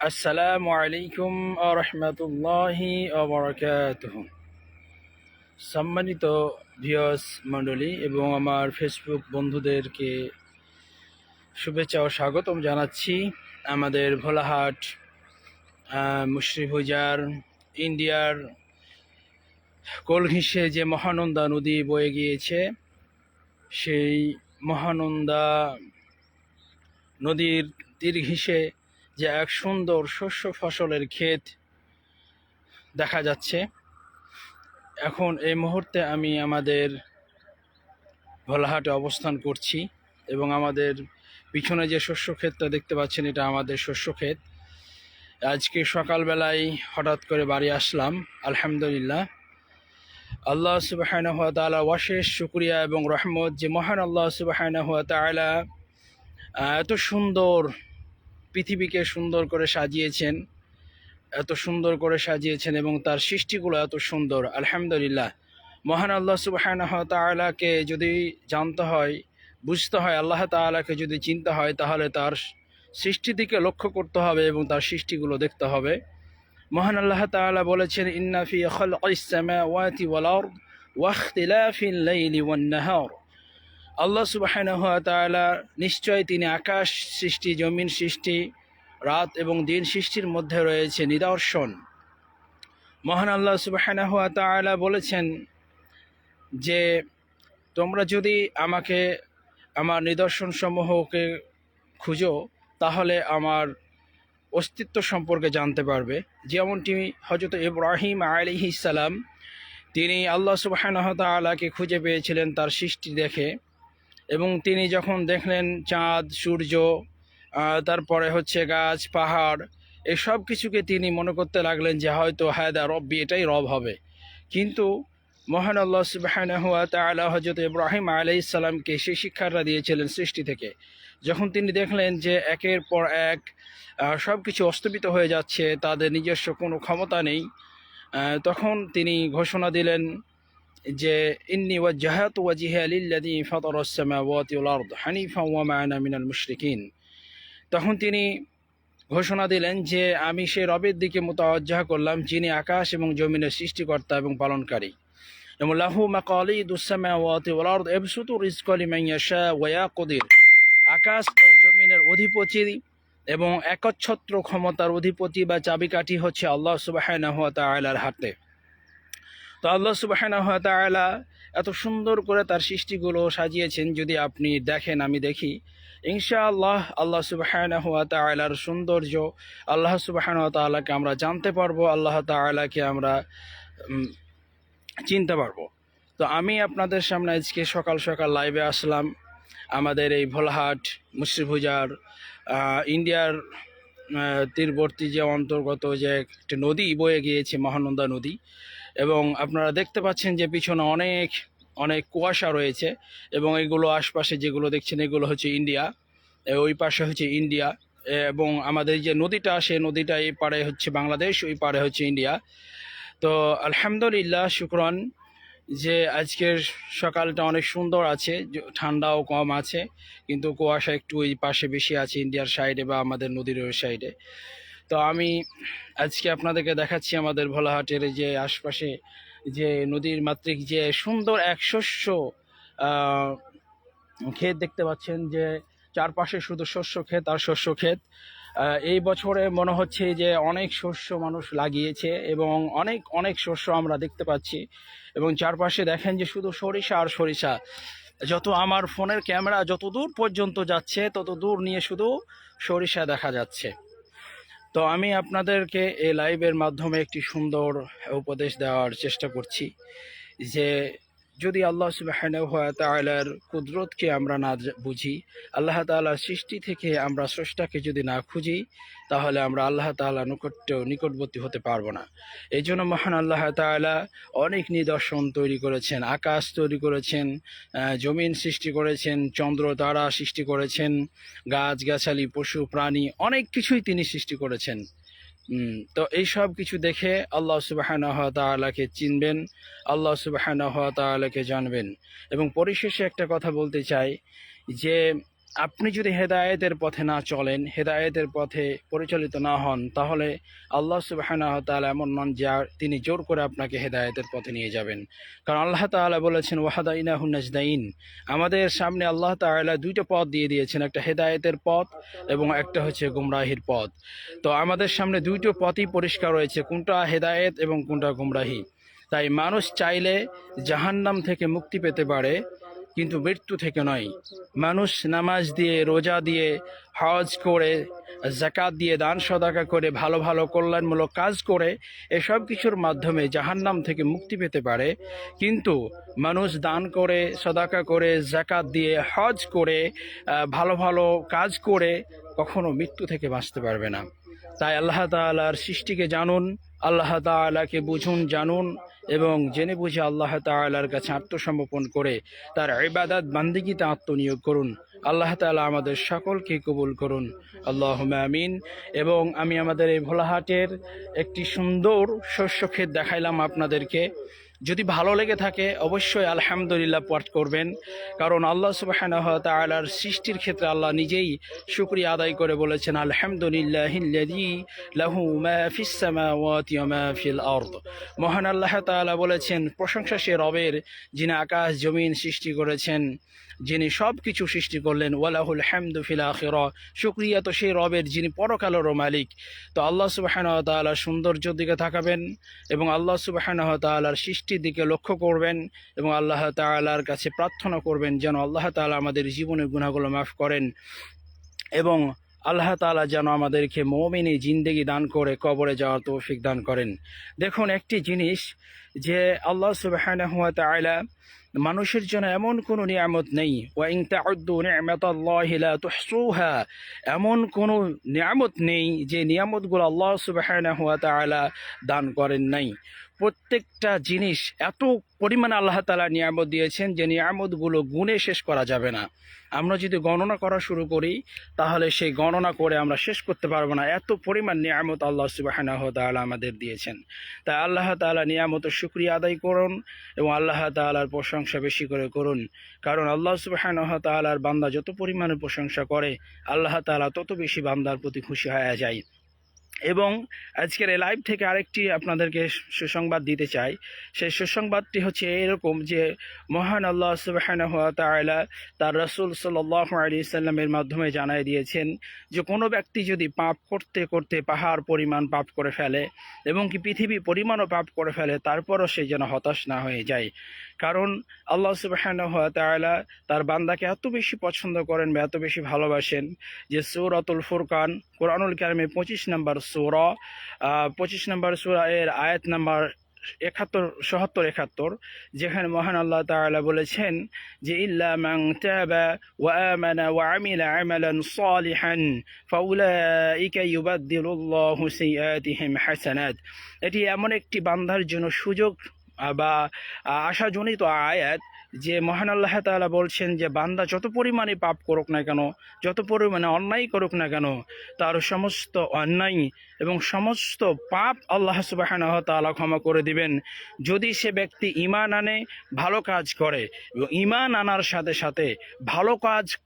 আসসালামু আলাইকুম রহমতুল্লাহি অবরকাতুহ সম্মানিত ভিওস মণ্ডলী এবং আমার ফেসবুক বন্ধুদেরকে শুভেচ্ছা ও স্বাগতম জানাচ্ছি আমাদের ভোলাহাট মুশ্রিফুজার, ইন্ডিয়ার কোল ঘিসে যে মহানন্দা নদী বয়ে গিয়েছে, সেই মহানন্দা নদীর তীর ঘিসে যে এক সুন্দর শস্য ফসলের ক্ষেত দেখা যাচ্ছে। এখন এই মুহূর্তে আমি আমাদের ভোলাহাটে অবস্থান করছি এবং আমাদের পিছনে যে শস্য ক্ষেতটা দেখতে পাচ্ছেন, এটা আমাদের শস্য ক্ষেত। আজকে সকালবেলায় হঠাৎ করে বাড়ি আসলাম, আলহামদুলিল্লাহ। আল্লাহ সুবাহান হাত তালা ওয়াশেষ শুক্রিয়া এবং রহমত যে মহান আল্লাহ সুবাহান হাত তালা এত সুন্দর পৃথিবীকে সুন্দর করে সাজিয়েছেন, এত সুন্দর করে সাজিয়েছেন এবং তার সৃষ্টিগুলো এত সুন্দর। আলহামদুলিল্লাহ। মহান আল্লাহ সুবাহ তালাকে যদি জানতে হয়, বুঝতে হয়, আল্লাহ তালাকে যদি চিনতে হয়, তাহলে তার সৃষ্টির দিকে লক্ষ্য করতে হবে এবং তার সৃষ্টিগুলো দেখতে হবে। মহান আল্লাহ তাআলা বলেছেন ইন্নাফি খালকিস-সামাওয়াতি ওয়াল আরদ ওয়া ইখতিলাফিল লাইলি ওয়ান নাহার। আল্লাহ সুবাহানহ তাআলা নিশ্চয় তিনি আকাশ সৃষ্টি, জমিন সৃষ্টি, রাত এবং দিন সৃষ্টির মধ্যে রয়েছে নিদর্শন। মহান আল্লাহ সুবাহানহ তাআলা বলেছেন যে, তোমরা যদি আমাকে, আমার নিদর্শন সমূহকে খুঁজো, তাহলে আমার অস্তিত্ব সম্পর্কে জানতে পারবে। যেমনটি হজরত ইব্রাহিম আলিহি সালাম, তিনি আল্লাহ সুবাহানহ তালাকে খুঁজে পেয়েছিলেন তার সৃষ্টি দেখে। এবং তিনি যখন দেখলেন চাঁদ, সূর্য তারপরে হচ্ছে গাছ, পাহাড়, এসব কিছুকে তিনি মনে করতে লাগলেন যে হয়তো হায়দা রব্বি এটাই রব হবে। কিন্তু মহান আল্লাহ সুবাহানহুয়া তালা হজরত ইব্রাহিম আলাই ইসাল্লামকে সেই শিক্ষাটা দিয়েছিলেন সৃষ্টি থেকে। যখন তিনি দেখলেন যে একের পর এক সব কিছু অস্তবিত হয়ে যাচ্ছে, তাদের নিজস্ব কোনো ক্ষমতা নেই তখন তিনি ঘোষণা দিলেন যে, ইন্নি ওয়া ওয়াজাহাত ওয়াজিহা ফাতারাস সামাওয়াতি ওয়াল আরদ হানিফা ওয়া মা আনা মিনাল মুশরিকিন। তখন তিনি ঘোষণা দিলেন যে, আমি সে রবের দিকে মোতাবজ্জাহ করলাম, যিনি আকাশ এবং জমিনের সৃষ্টিকর্তা এবং পালনকারী। এবং লাহু মাকালিদুস সামাওয়াতি ওয়াল আরদ ইয়াবসুতু রিজকা লিমান ইয়াশা ওয়া ইয়াকদির। আকাশ ও জমিনের অধিপতি এবং একচ্ছত্র ক্ষমতার অধিপতি বা চাবিকাঠি হচ্ছে আল্লাহ সুবাহানাহু ওয়া তাআলার হাতে। তো আল্লাহ তাআলা এত সুন্দর করে তার সৃষ্টিগুলো সাজিয়েছেন যদি আপনি দেখেন, আমি দেখি। ইনশাআল্লাহ আল্লাহ তাআলার সৌন্দর্য আল্লাহ তাআলাকে আমরা জানতে পারব, আল্লাহ তাআলাকে আমরা চিনতে পারব। তো আমি আপনাদের সামনে আজকে সকাল সকাল লাইভে আসলাম। আমাদের এই ভোলাহাট মুশ্রিভুজার ইন্ডিয়ার তীরবর্তী যে অন্তর্গত যে একটি নদী বয়ে গিয়েছে, মহানন্দা নদী, এবং আপনারা দেখতে পাচ্ছেন যে পিছনে অনেক অনেক কুয়াশা রয়েছে, এবং এগুলো আশপাশে যেগুলো দেখছেন, এগুলো হচ্ছে ইন্ডিয়া ওই পাশে হচ্ছে ইন্ডিয়া এবং আমাদের যে নদীটা, সে নদীটা এই পারে হচ্ছে বাংলাদেশ, ওই পারে হচ্ছে ইন্ডিয়া। তো আলহামদুলিল্লাহ, শুক্রন যে আজকের সকালটা অনেক সুন্দর আছে ঠান্ডাও কম আছে, কিন্তু কুয়াশা একটু ওই পাশে বেশি আছে ইন্ডিয়ার সাইডে বা আমাদের নদীর ওই সাইডে। তো আমি আজকে আপনাদেরকে দেখাচ্ছি আমাদের ভোলাহাটের যে আশপাশে যে নদীর মাতৃক যে সুন্দর এক শস্য ক্ষেত দেখতে পাচ্ছেন যে চারপাশে শুধু শস্য ক্ষেত আর শস্য ক্ষেত। এই বছরে মনে হচ্ছে যে অনেক শস্য মানুষ লাগিয়েছে এবং অনেক অনেক শস্য আমরা দেখতে পাচ্ছি। এবং চারপাশে দেখেন যে শুধু সরিষা আর সরিষা। যত আমার ফোনের ক্যামেরা যত দূর পর্যন্ত যাচ্ছে, তত দূর নিয়ে শুধু সরিষা দেখা যাচ্ছে। তো আমি আপনাদেরকে এই লাইভের মাধ্যমে একটি সুন্দর উপদেশ দেওয়ার চেষ্টা করছি যে যদি আল্লাহ সুবাহর কুদরতকে আমরা না বুঝি, আল্লাহ তালার সৃষ্টি থেকে আমরা স্রষ্টাকে যদি না খুঁজি, তাহলে আমরা আল্লাহ তালা নিকট, নিকটবর্তী হতে পারব না। এই জন্য মহান আল্লাহ তালা অনেক নিদর্শন তৈরি করেছেন, আকাশ তৈরি করেছেন জমিন সৃষ্টি করেছেন, চন্দ্র, তারা সৃষ্টি করেছেন, গাছ, গাছালি, পশু, প্রাণী, অনেক কিছুই তিনি সৃষ্টি করেছেন। তো এই সব কিছু দেখে আল্লাহ সুবাহানহ তালাকে চিনবেন, আল্লাহ সুবাহানহ তালাকে জানবেন। এবং পরিশেষে একটা কথা বলতে চাই যে আপনি যদি হেদায়েতের পথে না চলেন, হেদায়েতের পথে পরিচালিত না হন, তাহলে আল্লাহ সুবাহানাহ তাআলা এমন নন যা তিনি জোর করে আপনাকে হেদায়েতের পথে নিয়ে যাবেন। কারণ আল্লাহ তাআলা বলেছেন ওয়াহাদাইনা হুন্নাজদাইন আমাদের সামনে আল্লাহ তাআলা দুইটা পথ দিয়ে দিয়েছেন, একটা হেদায়েতের পথ এবং একটা হচ্ছে গুমরাহির পথ। তো আমাদের সামনে দুইটো পথই পরিষ্কার রয়েছে, কোনটা হেদায়েত এবং কোনটা গুমরাহি। তাই মানুষ চাইলে জাহান্নাম থেকে মুক্তি পেতে পারে কিন্তু মৃত্যু থেকে নয়। মানুষ নামাজ দিয়ে, রোজা দিয়ে, হজ করে জাকাত দিয়ে, দান সদাকা করে, ভালো ভালো, কল্যাণমূলক কাজ করে, এসব কিছুর মাধ্যমে জাহান্নাম থেকে মুক্তি পেতে পারে। কিন্তু মানুষ দান করে, সদাকা করে জাকাত দিয়ে, হজ করে ভালো ভালো কাজ করে কখনো মৃত্যু থেকে বাঁচতে পারবে না। তাই আল্লাহ তাআলার সৃষ্টিকে জানুন, আল্লাহ তাআলাকে বুঝুন, জানুন এবং জেনে বুঝে আল্লাহ তালার কাছে আত্মসমর্পণ করে তার ইবাদাত বান্দিগিতে আত্মনিয়োগ করুন। আল্লাহ তালা আমাদের সকলকে কবুল করুন। আল্লাহ আমিন। এবং আমি আমাদের এই ভোলাহাটের একটি সুন্দর শস্য ক্ষেত দেখাইলাম আপনাদেরকে। যদি ভালো লেগে থাকে, অবশ্যই আলহামদুলিল্লাহ পাঠ করবেন। কারণ আল্লাহ সুবাহ তালার সৃষ্টির ক্ষেত্রে আল্লাহ নিজেই শুক্রিয়া আদায় করে বলেছেন, আলহামদুলিল্লাহ মহান আল্লাহ তাআলা বলেছেন, প্রশংসা সে রবের যিনি আকাশ, জমিন সৃষ্টি করেছেন, যিনি সব কিছু সৃষ্টি করলেন ওয়ালাহুল ফিল আখিরা। শুক্রিয়া তো সেই রবের যিনি পরকালেরও মালিক। তো আল্লাহ সুবাহানহ তাআলার সৌন্দর্যের দিকে থাকাবেন এবং আল্লাহ সুবাহানহ তাআলার সৃষ্টির দিকে লক্ষ্য করবেন এবং আল্লাহ তাআলার কাছে প্রার্থনা করবেন যেন আল্লাহ তাআলা আমাদের জীবনের গুণাগুলো মাফ করেন এবং আল্লাহ তাআলা যেন আমাদেরকে মমিনী জিন্দেগি দান করে কবরে যাওয়ার তৌফিক দান করেন। দেখুন, একটি জিনিস যে আল্লাহ সুবাহানহ তাআলা মানুষের জন্য এমন কোনো নিয়ামত নেই। ওয়াইং এমন কোনো নিয়ামত নেই যে নিয়ামতগুলো আল্লাহ সুবহানাহু ওয়া তাআলা দান করেন নাই। প্রত্যেকটা জিনিস এত পরিমাণ আল্লাহ তালা নিয়ামত দিয়েছেন যে নিয়ামতগুলো গুণে শেষ করা যাবে না। আমরা যদি গণনা করা শুরু করি, তাহলে সেই গণনা করে আমরা শেষ করতে পারব না। এত পরিমাণ নিয়ামত আল্লাহ তাআলা আমাদের দিয়েছেন। তাই আল্লাহ তাআলা নিয়ামতের শুকরিয়া আদায় করুন এবং আল্লাহ তাআলার প্রশংসা বেশি করে করুন। কারণ আল্লাহ সুবহানাহু ওয়া তাআলার বান্দা যত পরিমাণে প্রশংসা করে, আল্লাহ তাআলা তত বেশি বান্দার প্রতি খুশি হয়ে যায়। এবং আজকের এই লাইভ থেকে আরেকটি আপনাদেরকে সুসংবাদ দিতে চাই। সেই সুসংবাদটি হচ্ছে এরকম যে, মহান আল্লাহ সুবহানাহু ওয়া তাআলা তার রাসূল সাল্লাল্লাহু আলাইহি সাল্লামের মাধ্যমে জানাই দিয়েছেন যে, কোনো ব্যক্তি যদি পাপ করতে করতে পাহাড় পরিমাণ পাপ করে ফেলে এবং কি পৃথিবী পরিমাণও পাপ করে ফেলে, তারপরও সে যেন হতাশ না হয়ে যায়। কারণ আল্লাহ সুবহানাহু ওয়া তাআলা তার বান্দাকে এত বেশি পছন্দ করেন বা এত বেশি ভালোবাসেন যে, সূরাতুল ফুরকান, কোরআনুল কারিমে পঁচিশ নম্বর সূরা পঁচিশ নম্বর সূরা এর আয়াত নাম্বার একাত্তর সহাত্তর একাত্তর, যেখানে মহান আল্লাহ তালা বলেছেন যে, ইল্লা হাসানাত। এটি এমন একটি বান্দার জন্য সুযোগ বা আশাজনিত আয়াত যে মহান আল্লাহ তাআলা বলছেন যে, বান্দা যত পরিমাণে পাপ করুক না কেন, যত পরিমাণে অন্যায় করুক না কেন, তার সমস্ত অন্যায় এবং সমস্ত পাপ আল্লাহ সুবাহানাহ তাআলা ক্ষমা করে দিবেন। যদি সে ব্যক্তি ইমান আনে, ভালো কাজ করে এবং ইমান আনার সাথে সাথে ভালো কাজ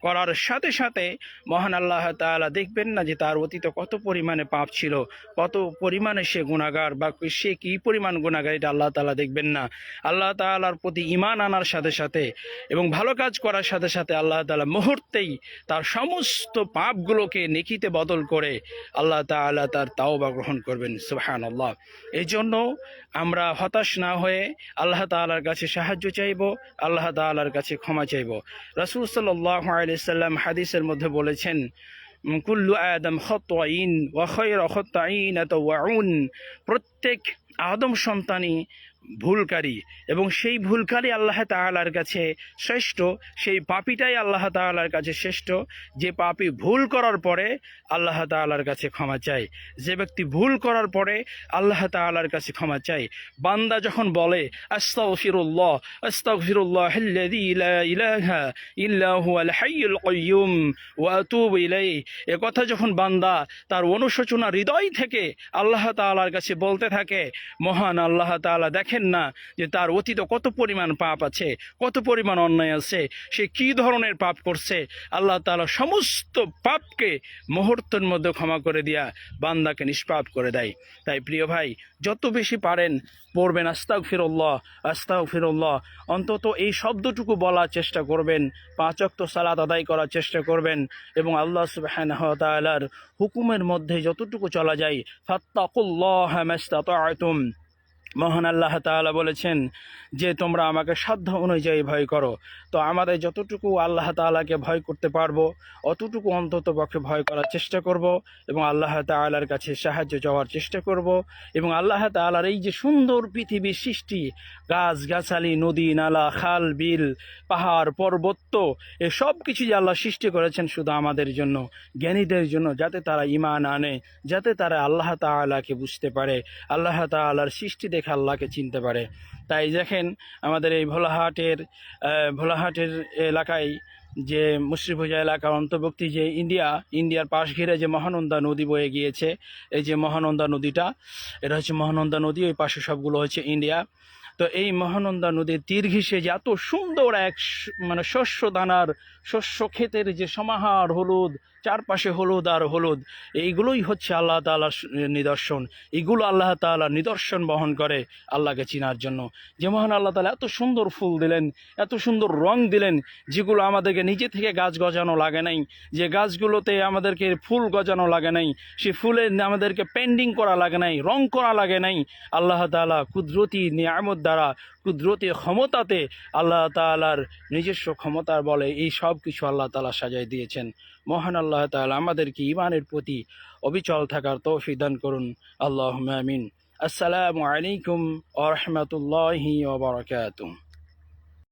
করার সাথে সাথে মহান আল্লাহ তাআলা দেখবেন না যে, তার অতীত কত পরিমাণে পাপ ছিল, কত পরিমাণে সে গুণাগার বা সে কী পরিমাণ গুণাগার এটা আল্লাহ তাআলা দেখবেন না। আল্লাহ তাআলার প্রতি ইমান আনার সাথে সাথে এবং ভালো কাজ করার সাথে সাথে আল্লাহ তালা মুহূর্তেই তার সমস্ত পাপগুলোকে নেকিতে বদল করে আল্লাহ তাআলা তার তাওবা গ্রহণ করবেন সুবহান আল্লাহ এই জন্য আমরা হতাশ না হয়ে আল্লাহ তাআলার কাছে সাহায্য চাইব, আল্লাহ তাআলার কাছে ক্ষমা চাইব। রাসূল সাল্লাল্লাহু আলাইহি সাল্লাম হাদিসের মধ্যে বলেছেন কুল্লু আদম খতাইন ওয়া খায়রা খতাইন তাওয়াউন প্রত্যেক আদম সন্তানই ভুলকারী এবং সেই ভুলকারী আল্লাহ তাআলার কাছে শ্রেষ্ঠ, সেই পাপীটাই আল্লাহ তাআলার কাছে শ্রেষ্ঠ। যে পাপী ভুল করার পরে আল্লাহ তাআলার কাছে ক্ষমা চায়। যে ব্যক্তি ভুল করার পরে আল্লাহ তাআলার কাছে ক্ষমা চায়। বান্দা যখন বলে, আস্তাগফিরুল্লাহ আস্তাগফিরুল্লাহ আল্লাযী লা এ কথা যখন বান্দা তার অনুশোচনা হৃদয় থেকে আল্লাহ তাআলার কাছে বলতে থাকে, মহান আল্লাহ তাআলা দেখেন দেখেন না যে তার অতীত কত পরিমাণ পাপ আছে, কত পরিমাণ অন্যায় আছে, সে কি ধরনের পাপ করছে? আল্লাহ তালা সমস্ত পাপকে মুহূর্তের মধ্যে ক্ষমা করে দিয়া বান্দাকে নিষ্পাপ করে দেয়। তাই প্রিয় ভাই, যত বেশি পারেন, পড়বেন আস্তাক ফিরল্লাহ আস্তাক ফিরল্লাহ অন্তত এই শব্দটুকু বলার চেষ্টা করবেন, পাঁচ অক্ত সালাত আদায় করার চেষ্টা করবেন এবং আল্লাহ সুবাহ তাআলার হুকুমের মধ্যে যতটুকু চলা যায়, ফাত্তাকুল্লাহ মাস্তাতাতুম মহান আল্লাহ তাআলা বলেছেন যে তোমরা আমাকে সাধ্য অনুযায়ী ভয় করো। তো আমাদের যতটুকু আল্লাহ তাআলাকে ভয় করতে পারব, অতটুকু অন্তত পক্ষে ভয় করার চেষ্টা করব এবং আল্লাহ তাআলার কাছে সাহায্য চাওয়ার চেষ্টা করব এবং আল্লাহ তাআলার এই যে সুন্দর পৃথিবীর সৃষ্টি গাছ গাছালি নদী, নালা, খাল, বিল, পাহাড়, পর্বত, এ সব কিছু যে আল্লাহ সৃষ্টি করেছেন শুধু আমাদের জন্য, জ্ঞানীদের জন্য, যাতে তারা ইমান আনে, যাতে তারা আল্লাহ তাআলাকে বুঝতে পারে। আল্লাহ তাআলার সৃষ্টি দেখে আল্লাহকে চিনতে পারে। তাই দেখেন আমাদের এই ভোলাহাটের ভোলাহাটের এলাকায় যে মুসরিভুজা এলাকার অন্তর্ভুক্তি যে ইন্ডিয়া, ইন্ডিয়ার পাশ ঘিরে যে মহানন্দা নদী বয়ে গিয়েছে, এই যে মহানন্দা নদীটা, এটা হচ্ছে মহানন্দা নদী, ওই পাশে সবগুলো হচ্ছে ইন্ডিয়া। তো এই মহানন্দা নদীর তীর ঘিসে যে এত সুন্দর এক মানে শস্য দানার, শস্য ক্ষেতের যে সমাহার হলুদ চারপাশে হলুদ আর হলুদ। এইগুলোই হচ্ছে আল্লাহ তাআলার স- নিদর্শন। এগুলো আল্লাহ তাআলা নিদর্শন বহন করে আল্লাহকে চিনার জন্য। যে মহান আল্লাহ তাআলা এত সুন্দর ফুল দিলেন, এত সুন্দর রং দিলেন, যেগুলো আমাদেরকে নিজে থেকে গাছ গজানো লাগে নাই। যে গাছগুলোতে আমাদেরকে ফুল গজানো লাগে নাই, সে ফুলে আমাদেরকে পেন্ডিং করা লাগে নাই, রং করা লাগে নাই। আল্লাহ তাআলা কুদরতি নিয়ামত দ্বারা, কুদরতি ক্ষমতাতে আল্লাহ তাআলার নিজস্ব ক্ষমতার বলে এই সব কিছু আল্লাহ তাআলা সাজাই দিয়েছেন। মহান আল্লাহ তাল আমাদেরকে ইমানের প্রতি অবিচল থাকার তৌফিক দান করুন। আল্লাহ আমিন। আসসালামু আলাইকুম ওয়া রাহমাতুল্লাহি